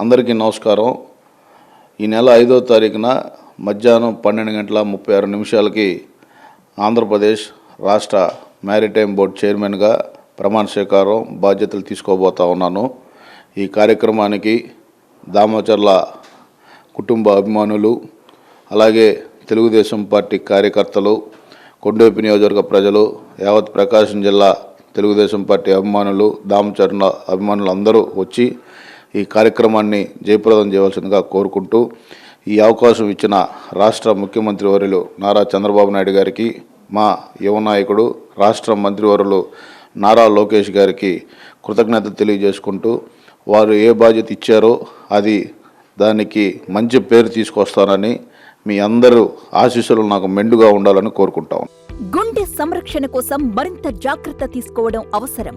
అందరికీ నమస్కారం. ఈ నెల ఐదో తారీఖున మధ్యాహ్నం పన్నెండు గంటల ముప్పై ఆరు నిమిషాలకి ఆంధ్రప్రదేశ్ రాష్ట్ర మ్యారిటైమ్ బోర్డు చైర్మన్గా ప్రమాణ స్వీకారం బాధ్యతలు తీసుకోబోతా ఉన్నాను. ఈ కార్యక్రమానికి దామోచర్ల కుటుంబ అభిమానులు అలాగే తెలుగుదేశం పార్టీ కార్యకర్తలు కొండేపి నియోజకవర్గ ప్రజలు యావత్ ప్రకాశం జిల్లా తెలుగుదేశం పార్టీ అభిమానులు దామచర్ల అభిమానులు అందరూ వచ్చి ఈ కార్యక్రమాన్ని జయప్రదం చేయవలసిందిగా కోరుకుంటూ ఈ అవకాశం ఇచ్చిన రాష్ట్ర ముఖ్యమంత్రి వర్యులు నారా చంద్రబాబు నాయుడు గారికి మా యువ నాయకుడు రాష్ట్ర మంత్రివర్యులు నారా లోకేష్ గారికి కృతజ్ఞత తెలియజేసుకుంటూ వారు ఏ బాధ్యత ఇచ్చారో అది దానికి మంచి పేరు తీసుకొస్తానని మీ అందరూ ఆశీస్సులు నాకు మెండుగా ఉండాలని కోరుకుంటాం. గుండె సంరక్షణ కోసం మరింత జాగ్రత్త తీసుకోవడం అవసరం.